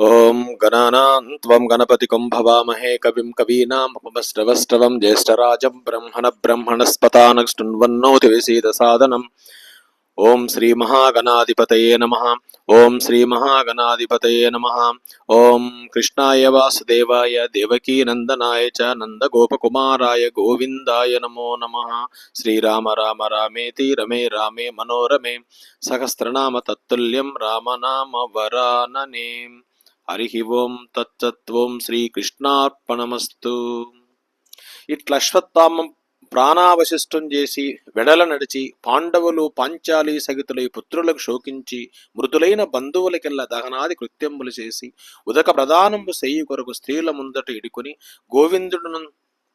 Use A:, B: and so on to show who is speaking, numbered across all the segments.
A: ఓం గణానాంత్వం గణపతి కుంభవామహే కవిం కవీనాం కవీనామపమశ్రవశ్రవం జ్యేష్ఠరాజం బ్రహ్మణ బ్రహ్మణస్పతాన శృణ్వన్నోతి విశీద సాధనం. ఓం శ్రీ మహాగణాధిపతయే నమ. ఓం శ్రీ మహాగణాధిపతయే నమ. ఓం కృష్ణాయ వాసుదేవాయ దేవకీ నందనాయ చ నందగోపకుమారాయ గోవిందాయ నమో నమ. శ్రీరామ రామ రామేతి రమే రామే మనోరమే. సహస్రనామ తత్తుల్యం రామనామ వరాననేం. హరి ఓం తచ్చత్వం శ్రీకృష్ణార్పణమస్తు ఇట్లా అశ్వత్థామం ప్రాణావశిష్టం చేసి వెడల నడిచి పాండవులు పాంచాలి సగితులై పుత్రులకు శోకించి మృదులైన బంధువులకెల్లా దహనాది కృత్యములు చేసి ఉదక ప్రధానము సెయ్యి కొరకు స్త్రీల ముందట ఇడుకొని గోవిందుడును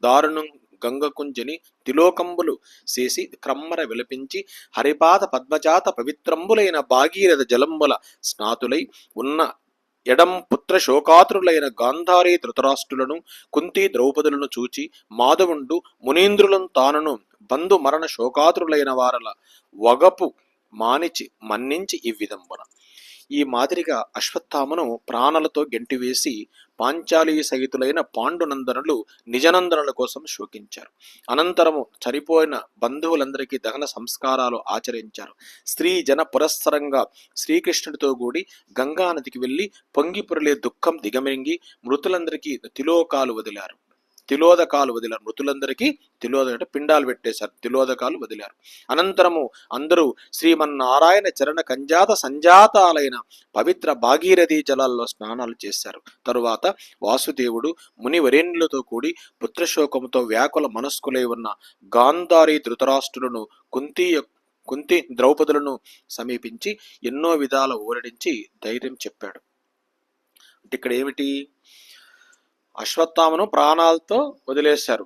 A: దారుణం గంగకుంజని తిలోకంబులు చేసి క్రమ్మర విలపించి హరిపాద పద్మజాత పవిత్రంబులైన భాగీరథ జలంబుల స్నాతులై ఉన్న ఎడం పుత్ర శోకాతురులైన గాంధారీ ధృతరాష్ట్రులను కుంతి ద్రౌపదులను చూచి మాధవుండు మునీంద్రులను తానును బంధు మరణ శోకాతురులైన వారల వగపు మానిచి మన్నించి ఈ విధంబన. ఈ మాదిరిగా అశ్వత్థామను ప్రాణాలతో గెంటివేసి పాంచాలి సహితులైన పాండునందనులు నిజనందనుల కోసం శోకించారు. అనంతరము చనిపోయిన బంధువులందరికీ దహన సంస్కారాలు ఆచరించారు. స్త్రీ జన పురస్సరంగా శ్రీకృష్ణుడితో కూడి గంగా నదికి వెళ్ళి పొంగిపురలే దుఃఖం దిగమింగి మృతులందరికీ తిలోకాలు వదిలారు. తిలోదకాలు వదిలారు. మృతులందరికీ తిలోద అంటే పిండాలు పెట్టేశారు. తిలోదకాలు వదిలారు. అనంతరము అందరూ శ్రీమన్నారాయణ చరణ కంజాత సంజాతాలైన పవిత్ర భాగీరథీ జలాల్లో స్నానాలు చేశారు. తరువాత వాసుదేవుడు మునివరేణులతో కూడి పుత్రశోకముతో వ్యాకుల మనస్కులై ఉన్న గాంధారి ధృతరాష్ట్రులను కుంతి కుంతి ద్రౌపదులను సమీపించి ఎన్నో విధాల ఊరడించి ధైర్యం చెప్పాడు. అంటే ఇక్కడ ఏమిటి? అశ్వత్థామను ప్రాణాలతో వదిలేశారు.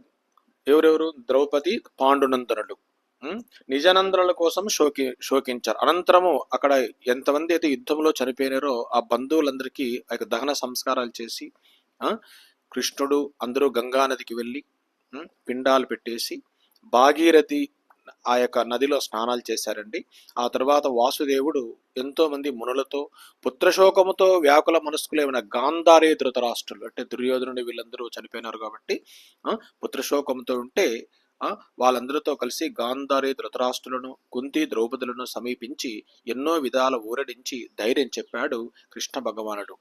A: ఎవరెవరు? ద్రౌపది పాండునందనుడు ఉం? నిజనందనుల కోసం శోకి శోకించారు. అనంతరము అక్కడ ఎంతమంది అయితే యుద్ధంలో చనిపోయినారో ఆ బంధువులందరికీ ఆ యొక్క దహన సంస్కారాలు చేసి కృష్ణుడు అందరూ గంగా నదికి వెళ్ళి పిండాలు పెట్టేసి భాగీరథి ఆ యొక్క నదిలో స్నానాలు చేశారండి. ఆ తర్వాత వాసుదేవుడు ఎంతోమంది మునులతో పుత్రశోకముతో వ్యాకుల మనస్కులేమైన గాంధారే ధృతరాష్ట్రులు అంటే దుర్యోధనుడు వీళ్ళందరూ చనిపోయినారు కాబట్టి ఆ, పుత్రశోకంతో ఉంటే వాళ్ళందరితో కలిసి గాంధారి ధృతరాష్ట్రులను కుంతి ద్రౌపదులను సమీపించి ఎన్నో విధాల ఊరడించి ధైర్యం చెప్పాడు కృష్ణ భగవానుడు.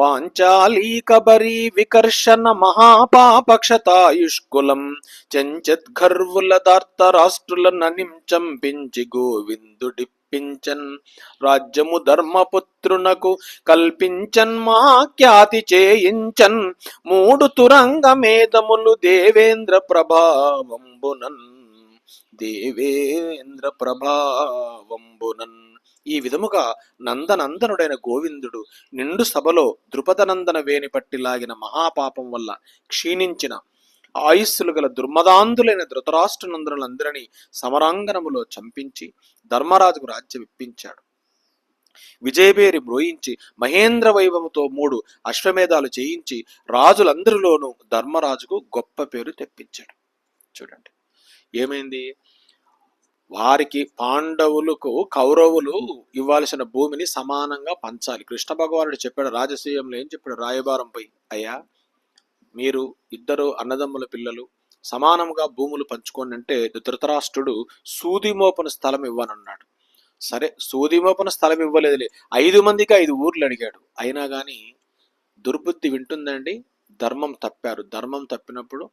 A: పాంచాలీ కబరి వికర్షణ మహాపాపక్షతాయుష్కులం చెంచత్ దార్తరాష్ట్రుల దార్త పించి చంపించి గోవిందుడిప్పించన్ రాజ్యము ధర్మపుత్రునకు కల్పించన్ మా ఖ్యాతి చేయించన్. మూడు తురంగ మేధములు దేవేంద్ర ప్రభావంబునన్. దేవేంద్ర ప్రభావంబునన్. ఈ విధముగా నందనందనుడైన గోవిందుడు నిండు సభలో ద్రుపదనందన వేని పట్టి లాగిన మహాపాపం వల్ల క్షీణించిన ఆయుస్సులు గల దుర్మదాంధులైన ధృతరాష్ట్రనందనులందరినీ సమరాంగణములో చంపించి ధర్మరాజుకు రాజ్యం ఇప్పించాడు. విజయబేరి మ్రోయించి మహేంద్ర వైభవంతో మూడు అశ్వమేధాలు చేయించి రాజులందరిలోనూ ధర్మరాజుకు గొప్ప పేరు తెప్పించాడు. చూడండి. ఏమైంది? వారికి పాండవులకు కౌరవులు ఇవ్వాల్సిన భూమిని సమానంగా పంచాలి. కృష్ణ భగవానుడు చెప్పాడు రాజసూయంలో ఏం చెప్పాడు? రాయబారంపై అయ్యా మీరు ఇద్దరు అన్నదమ్ముల పిల్లలు సమానంగా భూములు పంచుకోండి అంటే ధృతరాష్ట్రుడు సూదిమోపన స్థలం ఇవ్వనన్నాడు. సరే సూదిమోపన స్థలం ఇవ్వలేదులే. ఐదు మందికి ఐదు ఊర్లు అడిగాడు. అయినా కానీ దుర్బుద్ధి వింటుందండి ధర్మం తప్పారు. ధర్మం తప్పినప్పుడు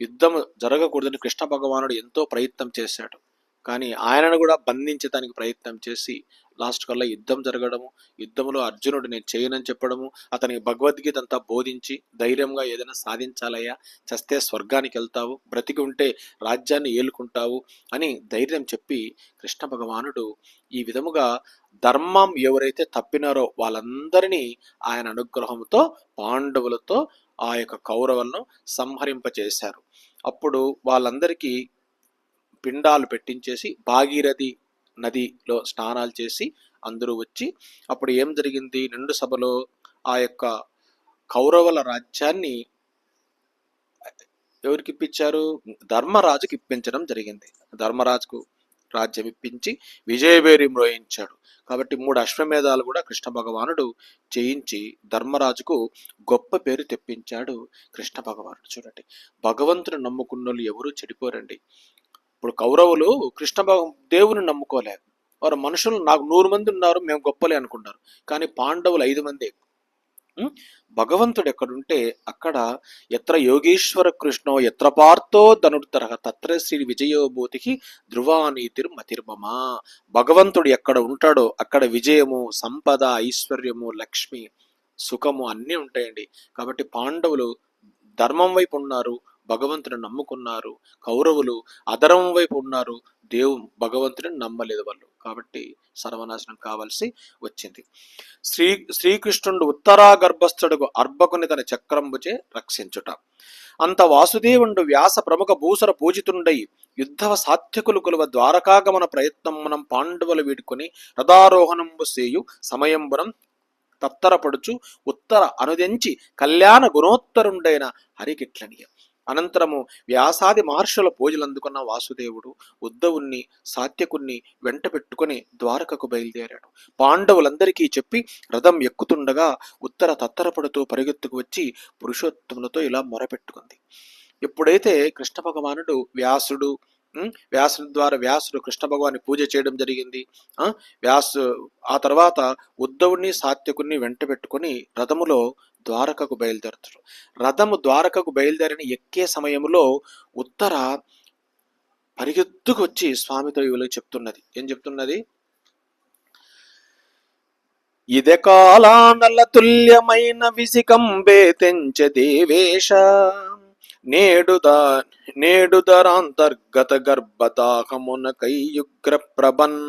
A: యుద్ధం జరగకూడదని కృష్ణ భగవానుడు ఎంతో ప్రయత్నం చేశాడు. కానీ ఆయనను కూడా బంధించడానికి ప్రయత్నం చేసి లాస్ట్ కల్లా యుద్ధం జరగడము యుద్ధంలో అర్జునుడు నేను చేయనని చెప్పడము అతనికి భగవద్గీత అంతా బోధించి ధైర్యంగా ఏదైనా సాధించాలయ్యా చస్తే స్వర్గానికి వెళ్తావు బ్రతికి ఉంటే రాజ్యాన్ని ఏలుకుంటావు అని ధైర్యం చెప్పి కృష్ణ భగవానుడు ఈ విధముగా ధర్మం ఎవరైతే తప్పినారో వాళ్ళందరినీ ఆయన అనుగ్రహంతో పాండవులతో ఆ యొక్క కౌరవులను సంహరింపచేశారు. అప్పుడు వాళ్ళందరికీ పిండాలు పెట్టించేసి భాగీరథి నదిలో స్నానాలు చేసి అందరూ వచ్చి అప్పుడు ఏం జరిగింది? నిండు సభలో ఆ యొక్క కౌరవుల రాజ్యాన్ని ఎవరికి ఇప్పించారు ధర్మరాజుకి ఇప్పించడం జరిగింది. ధర్మరాజుకు రాజ్యం ఇప్పించి విజయవేరి మ్రోయించాడు. కాబట్టి మూడు అశ్వమేధాలు కూడా కృష్ణ భగవానుడు చేయించి ధర్మరాజుకు గొప్ప పేరు తెప్పించాడు కృష్ణ భగవానుడు. చూడండి భగవంతుని నమ్ముకున్న వాళ్ళు ఎవరూ చెడిపోరండి. ఇప్పుడు కౌరవులు కృష్ణ దేవుని నమ్ముకోలేరు వారు మనుషులు నాకు నూరు మంది ఉన్నారు మేము గొప్పలే అనుకుంటారు. కానీ పాండవులు ఐదు మంది. భగవంతుడు ఎక్కడుంటే అక్కడ ఎత్ర యోగీశ్వర కృష్ణో ఎత్ర పార్థో ధనుర్తరహ తత్ర శ్రీ విజయోభూతికి ధ్రువానీతిర్ మతిర్మమా. భగవంతుడు ఎక్కడ ఉంటాడో అక్కడ విజయము సంపద ఐశ్వర్యము లక్ష్మి సుఖము అన్నీ ఉంటాయండి. కాబట్టి పాండవులు ధర్మం వైపు ఉన్నారు భగవంతుని నమ్ముకున్నారు. కౌరవులు అధరం వైపు ఉన్నారు. దేవు భగవంతుని నమ్మలేదు వాళ్ళు. కాబట్టి సర్వనాశనం కావాల్సి వచ్చింది. శ్రీ శ్రీకృష్ణుడు ఉత్తరా గర్భస్థుడుకు అర్భకుని తన చక్రంబుచే రక్షించుట. అంత వాసుదేవుండు వ్యాస ప్రముఖ భూసర పూజితుండై యుద్ధవ సాత్యకులు కొలువ ద్వారకాగమన ప్రయత్నం మనం పాండవులు వీడుకొని రథారోహణంబు సేయు సమయంబునం తత్తరపడుచు ఉత్తర అనుదెంచి కళ్యాణ గుణోత్తరుండైన హరికిట్లనీయం. అనంతరము వ్యాసాది మహర్షుల పూజలందుకున్న వాసుదేవుడు ఉద్ధవుణ్ణి సాత్యకుణ్ణి వెంట పెట్టుకుని ద్వారకకు బయలుదేరాడు. పాండవులందరికీ చెప్పి రథం ఎక్కుతుండగా ఉత్తర తత్తరపడుతూ పరిగెత్తుకు వచ్చి పురుషోత్తములతో ఇలా మొరపెట్టుకుంది ఎప్పుడైతే కృష్ణ భగవానుడు వ్యాసుడు ఉం, వ్యాసుని ద్వారా వ్యాసుడు కృష్ణ భగవాన్ని పూజ చేయడం జరిగింది వ్యాసు ఆ తర్వాత ఉద్ధవుణ్ణి సాత్యకుణ్ణి వెంట పెట్టుకుని రథములో ద్వారకకు బయలుదేరుతారు. రథము ద్వారకకు బయలుదేరిన ఎక్కే సమయంలో ఉత్తర పరిగెత్తుకు వచ్చి స్వామితో ఇవిలో చెప్తున్నది. ఏం చెప్తున్నది? ఇదే కాలానల తుల్యమైన విసికంబే తెంచ దేవేశ నేడుదా నేడుదరాంతర్గత గర్భతాహమున కైయుగ్ర ప్రభన్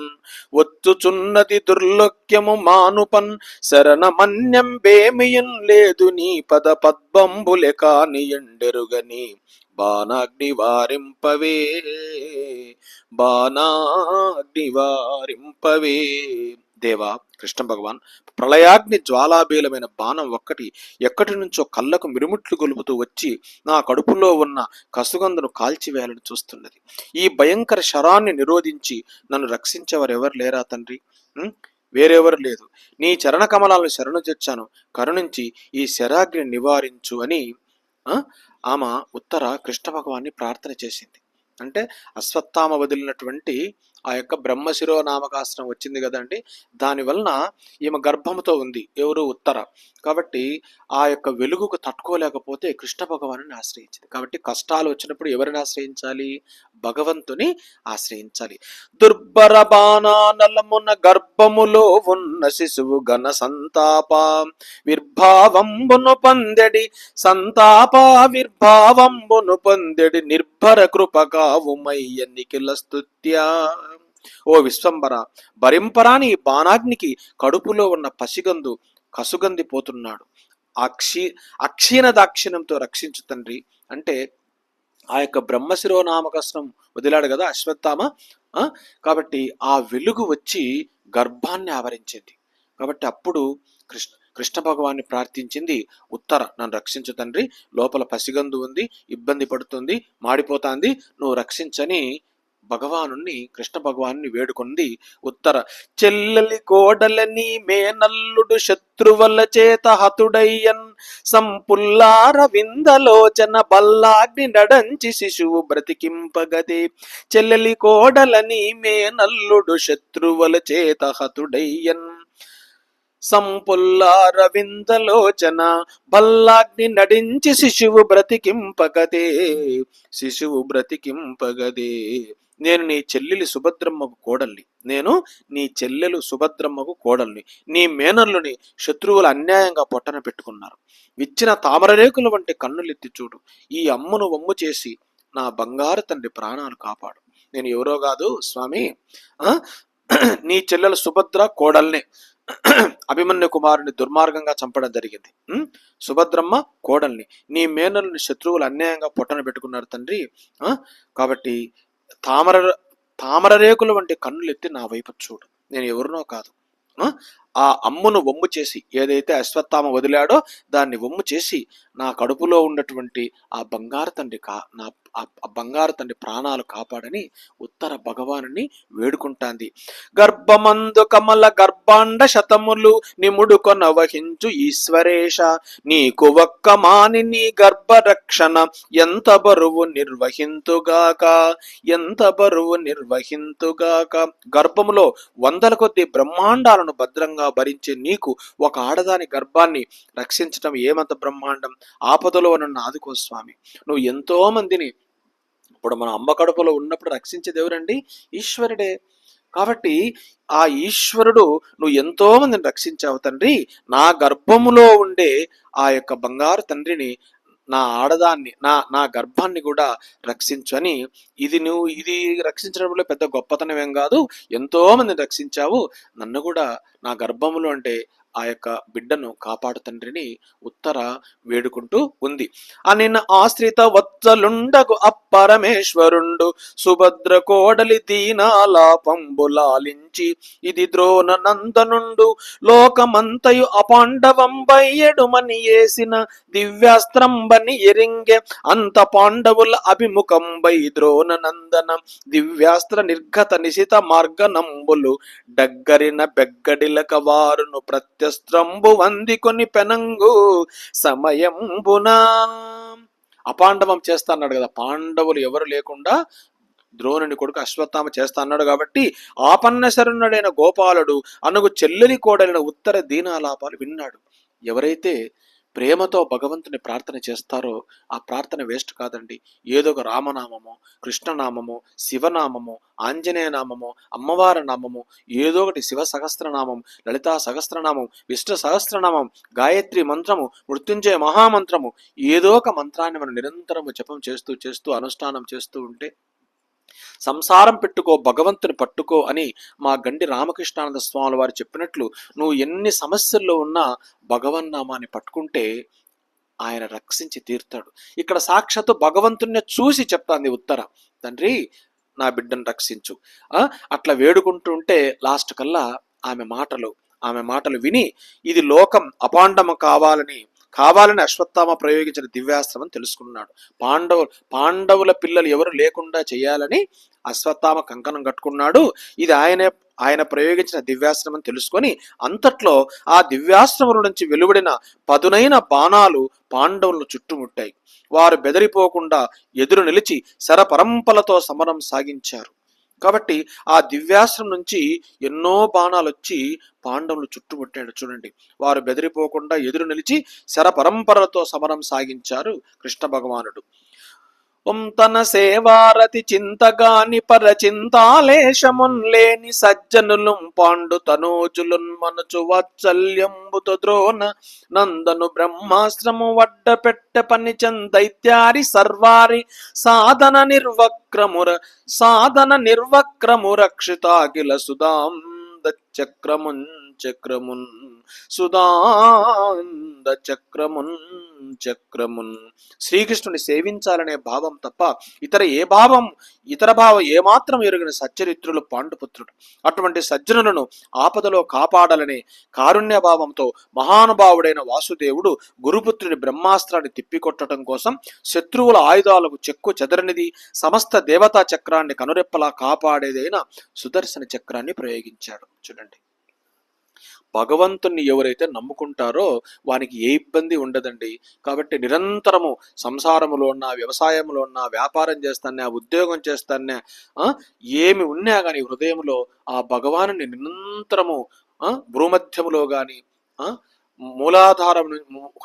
A: వచ్చుచున్నది దుర్లోక్యము మానుపన్ శరణమన్యం బేమియన్ లేదు నీ పద పద్మంబులె కాని ఎండెరుగని బాణాగ్ని వారింపవే బాణాగ్ని వారింపవే దేవా కృష్ణ భగవాన్ ప్రళయాగ్ని జ్వాలాబీలమైన బాణం ఒక్కటి ఎక్కడి నుంచో కళ్ళకు మిరుముట్లు గొలుపుతూ వచ్చి నా కడుపులో ఉన్న కసుగందును కాల్చివేయాలని చూస్తున్నది. ఈ భయంకర శరాన్ని నిరోధించి నన్ను రక్షించేవారెవరు లేరా తండ్రి? వేరెవరు లేదు. నీ చరణ కమలాలను శరణు తెచ్చాను. కరుణించి ఈ శరాగ్ని నివారించు అని ఆమె ఉత్తర కృష్ణ భగవాన్ని ప్రార్థన చేసింది. అంటే అశ్వత్థామ వదిలినటువంటి ఆ యొక్క బ్రహ్మశిరో నామకాస్త్రం వచ్చింది కదండి దానివలన ఈమె గర్భంతో ఉంది ఎవరు ఉత్తర. కాబట్టి ఆ యొక్క వెలుగుకు తట్టుకోలేకపోతే కృష్ణ భగవాను ఆశ్రయించింది. కాబట్టి కష్టాలు వచ్చినప్పుడు ఎవరిని ఆశ్రయించాలి? భగవంతుని ఆశ్రయించాలి. దుర్భర బాణానలమున గర్భములో ఉన్న శిశువు ఘన సంతాప విర్భావంబును పొందెడి సంతాపావిర్భావంబును పొందెడి నిర్భర కృపకావుమయ్య నిఖిల స్తుత్యా. ఓ విశ్వంబర భరింపరాని బాణాగ్నికి కడుపులో ఉన్న పసిగందు కసుగంది పోతున్నాడు అక్షీ అక్షీణ దాక్షిణ్యంతో రక్షించు తండ్రి అంటే ఆ యొక్క బ్రహ్మశిరో నామకస్నం వదిలాడు కదా అశ్వత్థామ ఆ? కాబట్టి ఆ వెలుగు వచ్చి గర్భాన్ని ఆవరించింది కాబట్టి అప్పుడు కృష్ణ కృష్ణ భగవాన్ని ప్రార్థించింది ఉత్తర నన్ను రక్షించు తండ్రి లోపల పసిగందు ఉంది ఇబ్బంది పడుతుంది మాడిపోతాంది నువ్వు రక్షించని భగవానుణ్ణి కృష్ణ భగవాన్ని వేడుకొంది ఉత్తర. చెల్లెలి కోడలని మేనల్లుడు శత్రువల చేత హతుడయ్యన్. సంపుల్లార విందలోచన బల్లాగ్ని నడంచి శిశువు బ్రతికింపగదే. చెల్లెలి కోడలని మేనల్లుడు శత్రువల చేత హతుడయ్యన్. సంపుల్లారవిందలోచన బల్లాగ్ని నడించి శిశువు బ్రతికింపగదే. శిశువు బ్రతికింపగదే. నేను నీ చెల్లెలి సుభద్రమ్మకు కోడల్ని. నేను నీ చెల్లెలు సుభద్రమ్మకు కోడల్ని. నీ మేనల్లుని శత్రువులు అన్యాయంగా పొట్టన పెట్టుకున్నారు. విచ్చిన తామరరేకుల వంటి కన్నులెత్తి చూడు. ఈ అమ్మును వమ్ము చేసి నా బంగారు తండ్రి ప్రాణాలు కాపాడు. నేను ఎవరో కాదు స్వామి. నీ చెల్లెలు సుభద్ర కోడల్నే. అభిమన్యు కుమారుని దుర్మార్గంగా చంపడం జరిగింది. సుభద్రమ్మ కోడల్ని. నీ మేనల్ని శత్రువులు అన్యాయంగా పొట్టన పెట్టుకున్నారు తండ్రి. కాబట్టి తామర తామర రేకుల వంటి కన్నులెత్తి నా వైపు చూడు నేను ఎవరినో కాదు ఆ? ఆ అమ్మును వమ్ము చేసి ఏదైతే అశ్వత్థామ వదిలాడో దాన్ని వమ్ము చేసి నా కడుపులో ఉన్నటువంటి ఆ బంగారు తండ్రి కా నా ఆ బంగారు తండ్రి ప్రాణాలు కాపాడని ఉత్తర భగవానుని వేడుకుంటాంది. గర్భమందు కమల గర్భాండ శతములు నిముడుకొన వహించు ఈశ్వరేశ నీకు ఒక్క మాని నీ గర్భరక్షణ ఎంత బరువు నిర్వహింతుగాక? ఎంత బరువు నిర్వహింతుగాక? గర్భములో వందల కొద్ది బ్రహ్మాండాలను భద్రంగా భరించే నీకు ఒక ఆడదాని గర్భాన్ని రక్షించటం ఏమంత బ్రహ్మాండం? ఆపదలో నన్ను ఆదుకో స్వామి నువ్వు ఎంతో మందిని అప్పుడు మనం అమ్మ కడుపులో ఉన్నప్పుడు రక్షించేది ఎవరండి ఈశ్వరుడే. కాబట్టి ఆ ఈశ్వరుడు నువ్వు ఎంతో మందిని రక్షించావు తండ్రి. నా గర్భములో ఉండే ఆ యొక్క బంగారు తండ్రిని నా ఆడదాన్ని నా నా గర్భాన్ని కూడా రక్షించు అని ఇది నువ్వు ఇది రక్షించడంలో పెద్ద గొప్పతనం ఏం కాదు. ఎంతో మందిని రక్షించావు. నన్ను కూడా నా గర్భములో అంటే ఆ యొక్క బిడ్డను కాపాడు తండ్రిని ఉత్తర వేడుకుంటూ ఉంది. అనిన ఆశ్రిత వత్సలుండగు అప్పరమేశ్వరుండు సుభద్ర కోడలి దీనాలాపంబులాలించి ఇది ద్రోణ నందనుండు లోకమంతయు అపాండవంబయ్యడుమని ఏసిన దివ్యాస్త్రంబని ఎరింగె అంత పాండవుల అభిముఖంబై ద్రోణ నందన దివ్యాస్త్ర నిర్గత నిశిత మార్గనంబులు డగ్గరిన బెగ్గడిలక వారును ప్రత్యస్త్రంబు వందికొని పెనంగు సమయంబునా. అపాండవం చేస్తా అన్నాడు కదా పాండవులు ఎవరు లేకుండా ద్రోణుని కొడుకు అశ్వత్థామ చేస్తా అన్నాడు కాబట్టి ఆపన్నశరుణుడైన గోపాలుడు అనగు చెల్లెలి కోడలిన ఉత్తర దీనాలాపాలు విన్నాడు. ఎవరైతే ప్రేమతో భగవంతుని ప్రార్థన చేస్తారో ఆ ప్రార్థన వేస్ట్ కాదండి. ఏదో ఒక రామనామము కృష్ణనామము శివనామము ఆంజనేయ నామము అమ్మవారి నామము ఏదో ఒకటి శివ సహస్రనామం లలితా సహస్రనామం విష్ణు సహస్రనామం గాయత్రి మంత్రము మృత్యుంజయ మహామంత్రము ఏదో ఒక మంత్రాన్ని మనం నిరంతరము జపం చేస్తూ చేస్తూ అనుష్ఠానం చేస్తూ ఉంటే సంసారం పెట్టుకో భగవంతుని పట్టుకో అని మా గండి రామకృష్ణానంద స్వామి వారు చెప్పినట్లు నువ్వు ఎన్ని సమస్యల్లో ఉన్నా భగవన్నామాన్ని పట్టుకుంటే ఆయన రక్షించి తీర్తాడు. ఇక్కడ సాక్షాత్తు భగవంతుణ్ణి చూసి చెప్తాంది ఉత్తర. తండ్రి నా బిడ్డను రక్షించు. ఆ, అట్లా వేడుకుంటుంటే లాస్ట్ కల్లా ఆమె మాటలు ఆమె మాటలు విని ఇది లోకం అపాండము కావాలని కావాలని అశ్వత్థామ ప్రయోగించిన దివ్యాస్త్రం అని తెలుసుకున్నాడు. పాండవు పాండవుల పిల్లలు ఎవరు లేకుండా చేయాలని అశ్వత్థామ కంకణం కట్టుకున్నాడు. ఇది ఆయనే ఆయన ప్రయోగించిన దివ్యాస్త్రం అని తెలుసుకొని అంతట్లో ఆ దివ్యాస్త్రముల నుంచి వెలువడిన పదునైన బాణాలు పాండవులను చుట్టుముట్టాయి. వారు బెదిరిపోకుండా ఎదురు నిలిచి శరపరంపలతో సమరం సాగించారు. కాబట్టి ఆ దివ్యాస్త్రం నుంచి ఎన్నో బాణాలు వచ్చి పాండవులు చుట్టుముట్టాడు. చూడండి. వారు బెదిరిపోకుండా ఎదురు నిలిచి శరపరంపరలతో సమరం సాగించారు కృష్ణ భగవానుడు. ఓం సేవారతి చింతగాని పరచింతాలేశమున్ లేని సజ్జనులు పాండు తనోజులున్ మనుచు వాత్సల్యంబుతో ద్రోణ నందను బ్రహ్మాశ్రము వడ్డ పెట్ట పని చందైత్యారి సర్వారి సాధన నిర్వక్రముర సాధన నిర్వక్రము రక్షితాకిల సుధాంద చక్రమున్ చక్రమున్ సుదాంద చక్రమున్ చక్రమున్. శ్రీకృష్ణుని సేవించాలనే భావం తప్ప ఇతర ఏ భావం ఇతర భావం ఏమాత్రం ఎరుగిన సచ్చరిత్రులు పాండుపుత్రుడు. అటువంటి సజ్జనులను ఆపదలో కాపాడాలనే కారుణ్య భావంతో మహానుభావుడైన వాసుదేవుడు గురుపుత్రుని బ్రహ్మాస్త్రాన్ని తిప్పికొట్టడం కోసం శత్రువుల ఆయుధాలకు చెక్కు చెదరనిది సమస్త దేవతా చక్రాన్ని కనురెప్పలా కాపాడేదైన సుదర్శన చక్రాన్ని ప్రయోగించాడు. చూడండి. భగవంతుణ్ణి ఎవరైతే నమ్ముకుంటారో వానికి ఏ ఇబ్బంది ఉండదండి. కాబట్టి నిరంతరము సంసారములో ఉన్న వ్యవసాయంలో ఉన్న వ్యాపారం చేస్తానే ఉద్యోగం చేస్తానే ఏమి ఉన్నా కానీ హృదయంలో ఆ భగవాను నిరంతరము భూమధ్యములో కానీ మూలాధారం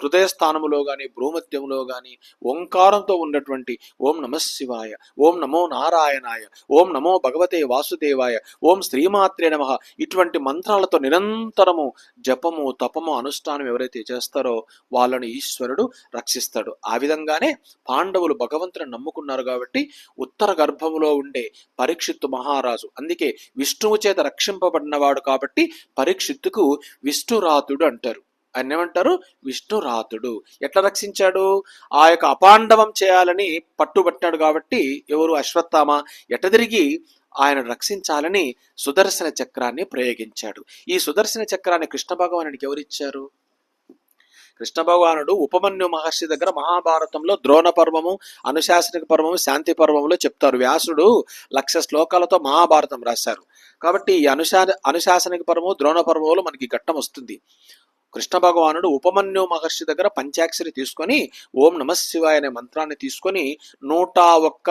A: హృదయ స్థానములో గాని భ్రూమధ్యములో గాని ఓంకారంతో ఉన్నటువంటి ఓం నమ శివాయ ఓం నమో నారాయణాయ ఓం నమో భగవతే వాసుదేవాయ ఓం శ్రీమాత్రే నమ. ఇటువంటి మంత్రాలతో నిరంతరము జపము తపము అనుష్ఠానం ఎవరైతే చేస్తారో వాళ్ళని ఈశ్వరుడు రక్షిస్తాడు. ఆ విధంగానే పాండవులు భగవంతుని నమ్ముకున్నారు కాబట్టి ఉత్తర గర్భములో ఉండే పరీక్షిత్తు మహారాజు అందుకే విష్ణువు చేత రక్షింపబడినవాడు కాబట్టి పరీక్షిత్తుకు విష్ణురాతుడు అంటారు. ఆయన ఏమంటారు? విష్ణురాతుడు. ఎట్లా రక్షించాడు? ఆ యొక్క అపాండవం చేయాలని పట్టుబట్టాడు కాబట్టి ఎవరు అశ్వత్థామ ఎట తిరిగి ఆయన రక్షించాలని సుదర్శన చక్రాన్ని ప్రయోగించాడు. ఈ సుదర్శన చక్రాన్ని కృష్ణ భగవానుడికి ఎవరిచ్చారు కృష్ణ భగవానుడు ఉపమన్యు మహర్షి దగ్గర మహాభారతంలో ద్రోణ పర్వము అనుశాసనిక పర్వము శాంతి పర్వములో చెప్తారు. వ్యాసుడు లక్ష శ్లోకాలతో మహాభారతం రాశారు. కాబట్టి ఈ అనుశా అనుశాసనిక పర్వము ద్రోణ పర్వములో మనకి ఘట్టం వస్తుంది. కృష్ణ భగవానుడు ఉపమన్యు మహర్షి దగ్గర పంచాక్షరి తీసుకొని ఓం నమ శివాయ అనే మంత్రాన్ని తీసుకొని నూట ఒక్క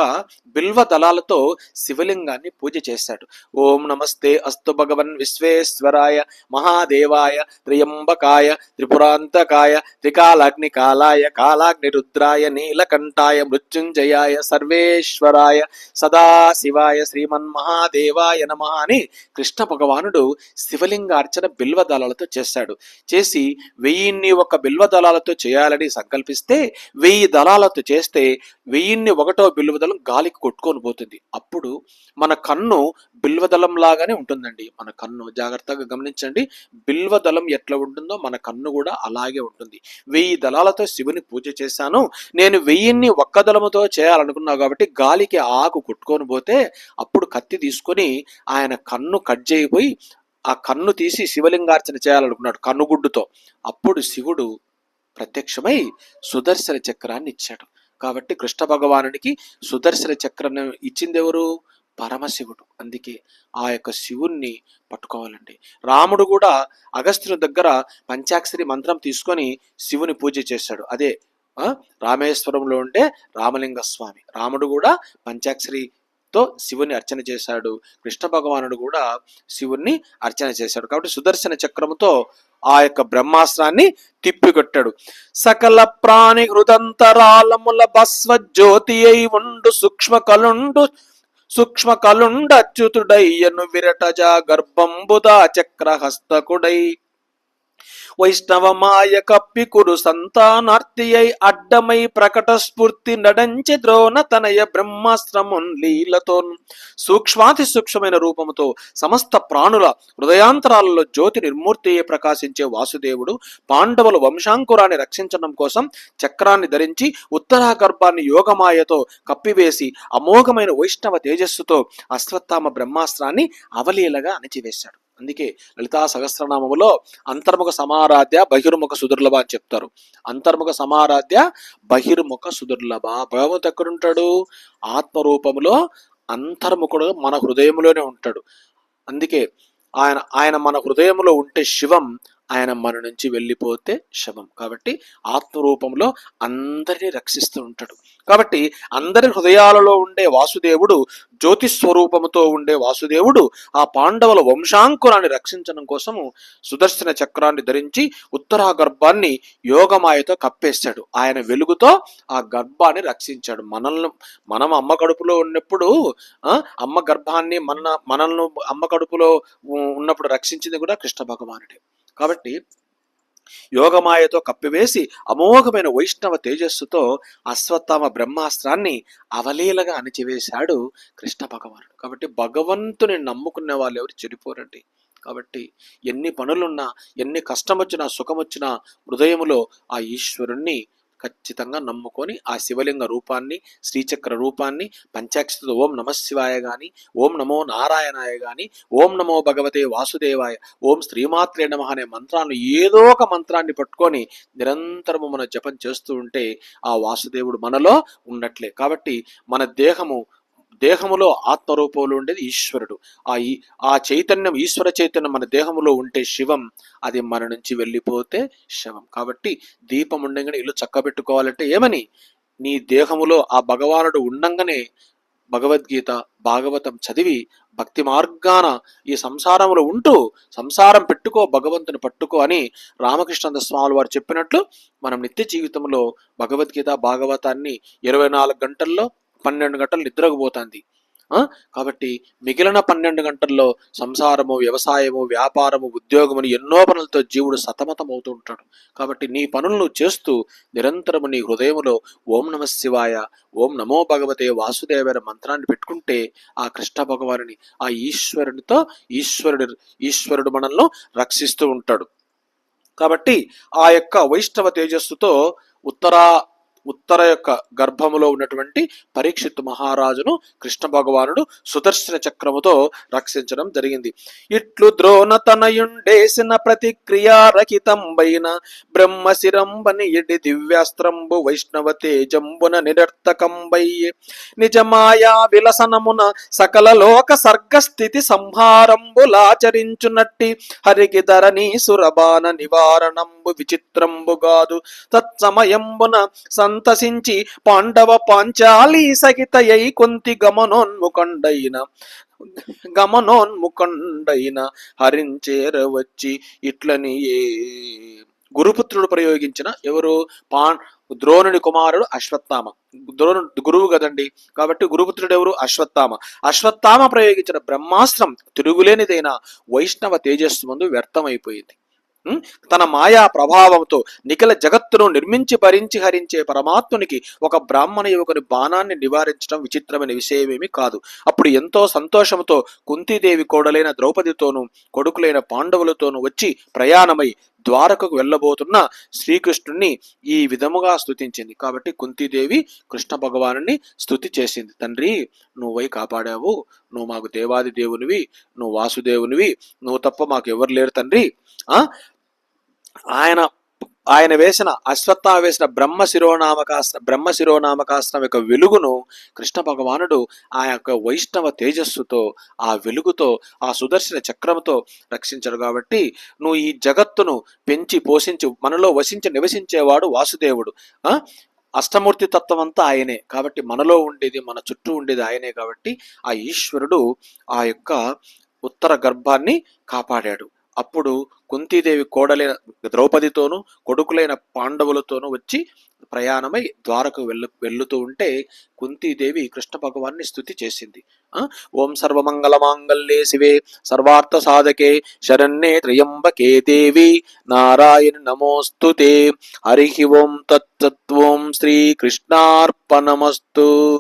A: బిల్వ దళాలతో శివలింగాన్ని పూజ చేశాడు. ఓం నమస్తే అస్తు భగవన్ విశ్వేశ్వరాయ మహాదేవాయ త్రియంబకాయ త్రిపురాంతకాయ త్రికాలాగ్ని కాలాయ కాలాగ్ని రుద్రాయ నీలకంఠాయ మృత్యుంజయాయ సర్వేశ్వరాయ సదాశివాయ శ్రీమన్మహాదేవాయ నమ అని కృష్ణ భగవానుడు శివలింగార్చన బిల్వ దళాలతో చేశాడు. చేసి వెయ్యిన్ని ఒక బిల్వ దళాలతో చేయాలని సంకల్పిస్తే వెయ్యి దళాలతో చేస్తే వెయ్యిన్ని ఒకటో బిల్వ దళం గాలికి కొట్టుకొని పోతుంది. అప్పుడు మన కన్ను బిల్వదళం లాగానే ఉంటుందండి. మన కన్ను జాగ్రత్తగా గమనించండి. బిల్వదళం ఎట్లా ఉంటుందో మన కన్ను కూడా అలాగే ఉంటుంది. వెయ్యి దళాలతో శివుని పూజ చేశాను. నేను వెయ్యిన్ని ఒక్క దళముతో చేయాలనుకున్నావు కాబట్టి గాలికి ఆకు కొట్టుకొని పోతే అప్పుడు కత్తి తీసుకొని ఆయన కన్ను కట్ చేయిపోయి ఆ కన్ను తీసి శివలింగార్చన చేయాలనుకున్నాడు కన్నుగుడ్డుతో. అప్పుడు శివుడు ప్రత్యక్షమై సుదర్శన చక్రాన్ని ఇచ్చాడు. కాబట్టి కృష్ణ భగవానుడికి సుదర్శన చక్రం ఇచ్చింది ఎవరు పరమశివుడు. అందుకే ఆ యొక్క శివుణ్ణి పట్టుకోవాలండి. రాముడు కూడా అగస్త్యుని దగ్గర పంచాక్షరి మంత్రం తీసుకొని శివుని పూజ చేశాడు. అదే రామేశ్వరంలో ఉండే రామలింగ స్వామి రాముడు కూడా పంచాక్షరి తో శివుని అర్చన చేశాడు. కృష్ణ భగవానుడు కూడా శివుణ్ణి అర్చన చేశాడు. కాబట్టి సుదర్శన చక్రముతో ఆ యొక్క బ్రహ్మాస్త్రాన్ని తిప్పికొట్టాడు. సకల ప్రాణి హృదంతరాలముల భస్వ జ్యోతి అయి ఉండు సూక్ష్మ కలుండు సూక్ష్మ కలుండ అచ్యుతుడయ్యను విరటజ గర్భంబుదా చక్రహస్తకుడై. వైష్ణవమాయ కప్పికుడు సంతానార్తి అయి అడ్డమై ప్రకట స్ఫూర్తి నడంచి ద్రోణ తనయ బ్రహ్మాశ్రమం లీలతో సూక్ష్మాతి సూక్ష్మమైన రూపముతో సమస్త ప్రాణుల హృదయాంతరాలలో జ్యోతి నిర్మూర్తి ప్రకాశించే వాసుదేవుడు పాండవుల వంశాంకురాన్ని రక్షించడం కోసం చక్రాన్ని ధరించి ఉత్తరా గర్భాన్ని యోగమాయతో కప్పివేసి అమోఘమైన వైష్ణవ తేజస్సుతో అశ్వత్థామ బ్రహ్మాస్త్రాన్ని అవలీలగా అణిచివేశాడు. అందుకే లలితా సహస్రనామములో అంతర్ముఖ సమారాధ్య బహిర్ముఖ సుదుర్లభ అని చెప్తారు. అంతర్ముఖ సమారాధ్య బహిర్ముఖ సుదుర్లభ. భగవంతుడు ఎక్కడుంటాడు? ఆత్మరూపములో అంతర్ముఖుడు మన హృదయంలోనే ఉంటాడు. అందుకే ఆయన ఆయన మన హృదయంలో ఉంటే శివం ఆయన మన నుంచి వెళ్ళిపోతే శవం. కాబట్టి ఆత్మరూపంలో అందరినీ రక్షిస్తూ ఉంటాడు. కాబట్టి అందరి హృదయాలలో ఉండే వాసుదేవుడు జ్యోతి స్వరూపముతో ఉండే వాసుదేవుడు ఆ పాండవుల వంశాంకురాన్ని రక్షించడం కోసము సుదర్శన చక్రాన్ని ధరించి ఉత్తరా గర్భాన్ని యోగమాయతో కప్పేశాడు ఆయన వెలుగుతో ఆ గర్భాన్ని రక్షించాడు. మనల్ని మనం అమ్మ కడుపులో ఉన్నప్పుడు అమ్మ గర్భాన్ని మన మనల్ని అమ్మ కడుపులో ఉన్నప్పుడు రక్షించింది కూడా కృష్ణ భగవానుడే. కాబట్టి యోగమాయతో కప్పివేసి అమోఘమైన వైష్ణవ తేజస్సుతో అశ్వత్థామ బ్రహ్మాస్త్రాన్ని అవలీలగా అణిచివేశాడు కృష్ణ భగవానుడు. కాబట్టి భగవంతుని నమ్ముకునే వాళ్ళు ఎవరు? చెడిపోరండి. కాబట్టి ఎన్ని పనులున్నా ఎన్ని కష్టం వచ్చినా సుఖం వచ్చినా హృదయములో ఆ ఈశ్వరుణ్ణి ఖచ్చితంగా నమ్ముకొని ఆ శివలింగ రూపాన్ని శ్రీచక్ర రూపాన్ని పంచాక్షరితో ఓం నమ శివాయ గాని ఓం నమో నారాయణాయ గాని ఓం నమో భగవతే వాసుదేవాయ ఓం శ్రీమాత్రే నమ అనే మంత్రాన్ని ఏదో ఒక మంత్రాన్ని పట్టుకొని నిరంతరము మన జపం చేస్తూ ఉంటే ఆ వాసుదేవుడు మనలో ఉన్నట్లే కాబట్టి మన దేహము దేహములో ఆత్మరూపంలో ఉండేది ఈశ్వరుడు. ఆ ఈ ఆ చైతన్యం ఈశ్వర చైతన్యం మన దేహములో ఉంటే శివం అది మన నుంచి వెళ్ళిపోతే శవం. కాబట్టి దీపం ఉండగానే ఇల్లు చక్కబెట్టుకోవాలంటే ఏమని? నీ దేహములో ఆ భగవానుడు ఉండంగానే భగవద్గీత భాగవతం చదివి భక్తి మార్గాన ఈ సంసారంలో ఉంటూ సంసారం పెట్టుకో భగవంతుని పట్టుకో అని రామకృష్ణ స్వామి వారు చెప్పినట్లు మనం నిత్య జీవితంలో భగవద్గీత భాగవతాన్ని ఇరవై నాలుగు గంటల్లో పన్నెండు గంటలు నిద్రకు పోతుంది కాబట్టి మిగిలిన పన్నెండు గంటల్లో సంసారము వ్యవసాయము వ్యాపారము ఉద్యోగము ఎన్నో పనులతో జీవుడు సతమతం అవుతూ ఉంటాడు కాబట్టి నీ పనులను చేస్తూ నిరంతరము నీ హృదయములో ఓం నమ శివాయ ఓం నమో భగవతే వాసుదేవర మంత్రాన్ని పెట్టుకుంటే ఆ కృష్ణ భగవానుని ఆ ఈశ్వరునితో ఈశ్వరుడు ఈశ్వరుడు మనల్ని రక్షిస్తూ ఉంటాడు. కాబట్టి ఆ యొక్క వైష్ణవ తేజస్సుతో ఉత్తరా ఉత్తర యొక్క గర్భములో ఉన్నటువంటి పరీక్షిత్ మహారాజును కృష్ణ భగవానుడు సుదర్శన చక్రముతో రక్షించడం జరిగింది. ఇట్లు ద్రోణ తనయుండేసిన ప్రతిక్రియారహితంబైన బ్రహ్మశిరంబని ఎడి దివ్యాస్త్రంబు వైష్ణవ తేజంబున నిరర్థకంబై నిజమాయా విలసనమున సకల లోక సర్గస్థితి సంహారంబులాచరించునట్టి హరికి ధరణీ సురబాన నివారణంబు విచిత్రంబుగాదు తత్సమయంబున సంతసించి పాండవ పాంచాలి సహితయై కొంతి గమనోన్ముఖండైన గమనోన్ముఖండైన హరించేరవచ్చి ఇట్లని ఏ గురుపుత్రుడు ప్రయోగించిన ఎవరు? పా ద్రోణుని కుమారుడు అశ్వత్థామ. ద్రోణుడు గురువు కదండి. కాబట్టి గురుపుత్రుడు ఎవరు? అశ్వత్థామ. అశ్వత్థామ ప్రయోగించిన బ్రహ్మాస్త్రం తిరుగులేనిదైన వైష్ణవ తేజస్సు ముందు వ్యర్థమైపోయింది. తన మాయా ప్రభావంతో నిఖిల జగత్తును నిర్మించి భరించి హరించే పరమాత్మునికి ఒక బ్రాహ్మణ యువకుని బాణాన్ని నివారించడం విచిత్రమైన విషయమేమి కాదు. అప్పుడు ఎంతో సంతోషంతో కుంతీదేవి కోడలైన ద్రౌపదితోనూ కొడుకులైన పాండవులతోనూ వచ్చి ప్రయాణమై ద్వారకకు వెళ్ళబోతున్న శ్రీకృష్ణుణ్ణి ఈ విధముగా స్థుతించింది కాబట్టి కుంతీదేవి కృష్ణ భగవానుని స్థుతి చేసింది. తండ్రి నువ్వై కాపాడావు. నువ్వు మాకు దేవాది దేవునివి. నువ్వు వాసుదేవునివి. నువ్వు తప్ప మాకు ఎవరు లేరు తండ్రి. ఆయన ఆయన వేసిన అశ్వత్థ వేసిన బ్రహ్మ శిరోనామకాస్త్ర బ్రహ్మ శిరోనామకాస్త్రం యొక్క వెలుగును కృష్ణ భగవానుడు ఆ యొక్క వైష్ణవ తేజస్సుతో ఆ వెలుగుతో ఆ సుదర్శన చక్రంతో రక్షించడు కాబట్టి నువ్వు ఈ జగత్తును పెంచి పోషించి మనలో వసించి నివసించేవాడు వాసుదేవుడు. అష్టమూర్తి తత్వం అంతా ఆయనే కాబట్టి మనలో ఉండేది మన చుట్టూ ఉండేది ఆయనే కాబట్టి ఆ ఈశ్వరుడు ఆ యొక్క ఉత్తర గర్భాన్ని కాపాడాడు. అప్పుడు కుంతీదేవి కోడలైన ద్రౌపదితోనూ కొడుకులైన పాండవులతోనూ వచ్చి ప్రయాణమై ద్వారకు వెళ్ళు వెళ్ళుతూ ఉంటే కుంతీదేవి కృష్ణ భగవాన్ని స్థుతి చేసింది. ఆ? ఓం సర్వమంగళమాంగళ్యే శివే సర్వార్థ సాధకే శరణ్యే త్రయంబకే దేవి నారాయణ నమోస్తుతే హరి ఓం తత్తత్వం శ్రీకృష్ణార్పణమస్తు